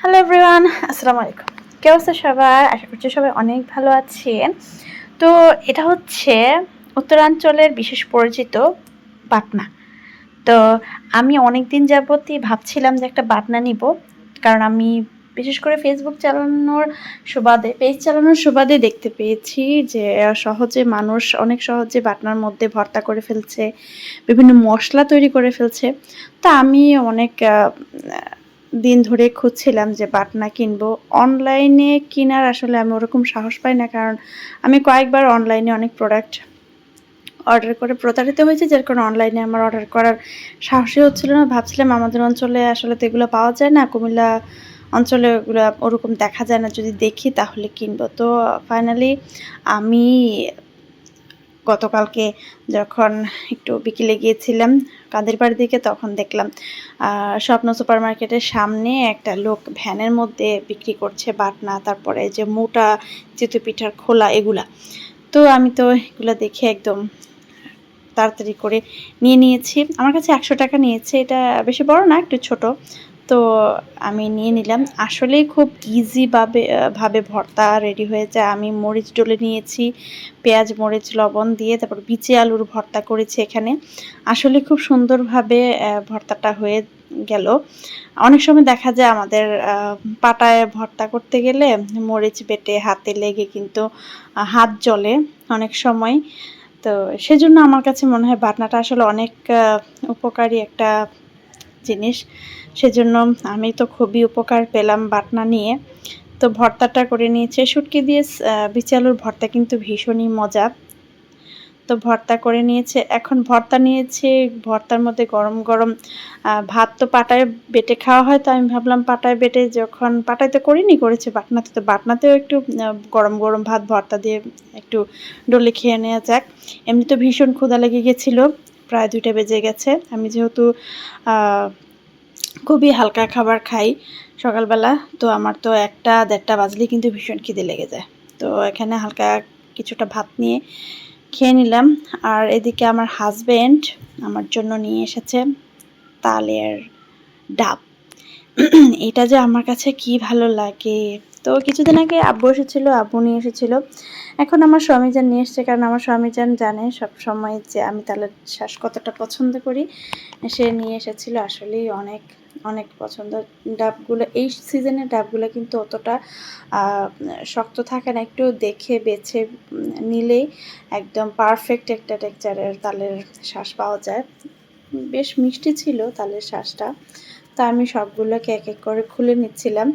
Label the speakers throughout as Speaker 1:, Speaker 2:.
Speaker 1: Hello everyone আসসালামু আলাইকুম কে অবস্থা সবার? আশা করছি সবাই অনেক ভালো আছেন। তো এটা হচ্ছে উত্তরাঞ্চলের বিশেষ পরিচিত বাটনা তো আমি অনেক দিন যাবতই ভাবছিলাম যে একটা বাটনা নিব। কারণ আমি বিশেষ করে ফেসবুক চালানোর সুবাদে পেজ চালানোর সুবাদে দেখতে পেয়েছি যে সহজে মানুষ অনেক সহজে বাটনার মধ্যে ভর্তা করে ফেলছে, বিভিন্ন মশলা তৈরি করে ফেলছে। তা আমি অনেক দিন ধরে খুঁজছিলাম যে বাটনা কিনবো। অনলাইনে কেনার আসলে আমি ওরকম সাহস পাই না, কারণ আমি কয়েকবার অনলাইনে অনেক প্রোডাক্ট অর্ডার করে প্রতারিত হয়েছে, যার কারণে অনলাইনে আমার অর্ডার করার সাহসই হচ্ছিল না। ভাবছিলাম আমাদের অঞ্চলে আসলে তো এগুলো পাওয়া যায় না, কুমিল্লা অঞ্চলে ওগুলো ওরকম দেখা যায় না, যদি দেখি তাহলে কিনবো। তো ফাইনালি আমি গতকালকে যখন একটু বিকেলে গিয়েছিলাম কাদের বাড়ির দিকে, তখন দেখলাম স্বপ্ন সুপার মার্কেটের সামনে একটা লোক ভ্যানের মধ্যে বিক্রি করছে বাটনা, তারপরে যে মোটা চিতু পিঠার খোলা এগুলা। তো আমি তো এগুলো দেখে একদম তাড়াতাড়ি করে নিয়ে নিয়েছি। আমার কাছে একশো টাকা নিয়েছে। এটা বেশি বড় না, একটু ছোট। তো আমি নিয়ে নিলাম। আসলেই খুব ইজি ভাবে ভর্তা রেডি হয়ে যায় আমি মরিচ ডলে নিয়েছি, পেঁয়াজ, মরিচ, লবণ দিয়ে তারপর বিচি আলুর ভর্তা করেছি এখানে। আসলে খুব সুন্দরভাবে ভর্তাটা হয়ে গেল। অনেক সময় দেখা যায় আমাদের পাটায় ভর্তা করতে গেলে মরিচ বেটে হাতে লেগে কিন্তু হাত জ্বলে অনেক সময়। তো সেজন্য আমার কাছে মনে হয় বাটনাটা আসলে অনেক উপকারী একটা জিনিস। সেজন্য আমি তো খুবই উপকার পেলাম বাটনা নিয়ে। তো ভর্তাটা করে নিয়েছে। শুটকি দিয়ে বিচালুর ভর্তা কিন্তু ভীষণই মজা। তো ভর্তা করে নিয়েছে। এখন ভর্তা নিয়েছে, ভর্তার মধ্যে গরম গরম ভাত তো পাটায় বেটে খাওয়া হয় তো আমি ভাবলাম পাটায় বেটে যখন, পাটায় তো করিনি, করেছে বাটনাতে। তো বাটনাতেও একটু গরম গরম ভাত ভর্তা দিয়ে একটু ডলে খেয়ে নেওয়া যাক। এমনি তো ভীষণ ক্ষুধা লেগে গেছিল। প্রায় দুইটা বেজে গেছে। আমি যেহেতু খুবই হালকা খাবার খাই সকালবেলা, তো আমার তো একটা দেড়টা বাজলেই কিন্তু ভীষণ খিদে লেগে যায়। তো এখানে হালকা কিছুটা ভাত নিয়ে খেয়ে নিলাম। আর এদিকে আমার হাজবেন্ড আমার জন্য নিয়ে এসেছে তালের ডাব। এটা যে আমার কাছে কি ভালো লাগে তো কিছুদিন আগে আব্বু এসেছিল, আব্বু নিয়ে এসেছিল। এখন আমার স্বামীজান নিয়ে এসছে, কারণ আমার স্বামীজান জানে সব সময় যে আমি তালের শ্বাস কতটা পছন্দ করি। সে নিয়ে এসেছিল, আসলেই অনেক অনেক পছন্দ। ডাবগুলো, এই সিজনের ডাবগুলো কিন্তু অতটা শক্ত থাকে না, একটু দেখে বেছে নিলেই একদম পারফেক্ট একটা টেক্সচারের তালের শ্বাস পাওয়া যায়। বেশ মিষ্টি ছিল তালের শ্বাসটা। তা আমি সবগুলোকে এক এক করে খুলে নিচ্ছিলাম।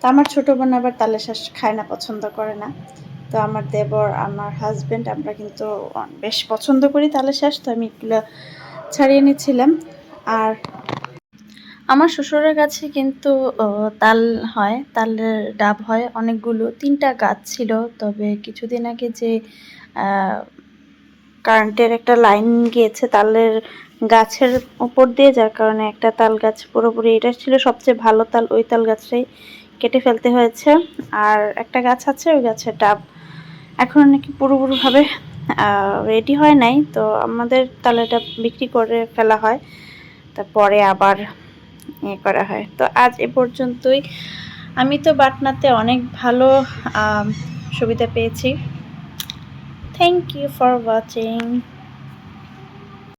Speaker 1: তো আমার ছোটো বোন আবার তালের শাঁস খায় না, পছন্দ করে না। তো আমার দেবর, আমার হাজব্যান্ড আমরা কিন্তু বেশ পছন্দ করি তালের শাঁস, তো আমি এগুলো ছাড়িয়ে নিচ্ছিলাম। আর আমার শ্বশুরের কাছে কিন্তু তাল হয়, তালের ডাব হয় অনেকগুলো, তিনটা গাছ ছিল। তবে কিছুদিন আগে যে কারেন্টের একটা লাইন গিয়েছে তালের গাছের উপর দিয়ে, যার কারণে একটা তাল গাছ পুরোপুরি এটা ছিল সবচেয়ে ভালো তাল, ওই তাল গাছটাই কেটে ফেলতে হয়েছে। আর একটা গাছ আছে, ওই গাছের ডাব এখন নাকি পুরোপুরিভাবে রেডি হয় নাই। তো আমাদের তালেটা বিক্রি করে ফেলা হয়। তারপরে আবার ইয়ে করা হয়। তো আজ এ পর্যন্তই। আমি তো বাটনাতে অনেক ভালো সুবিধা পেয়েছি। Thank you for watching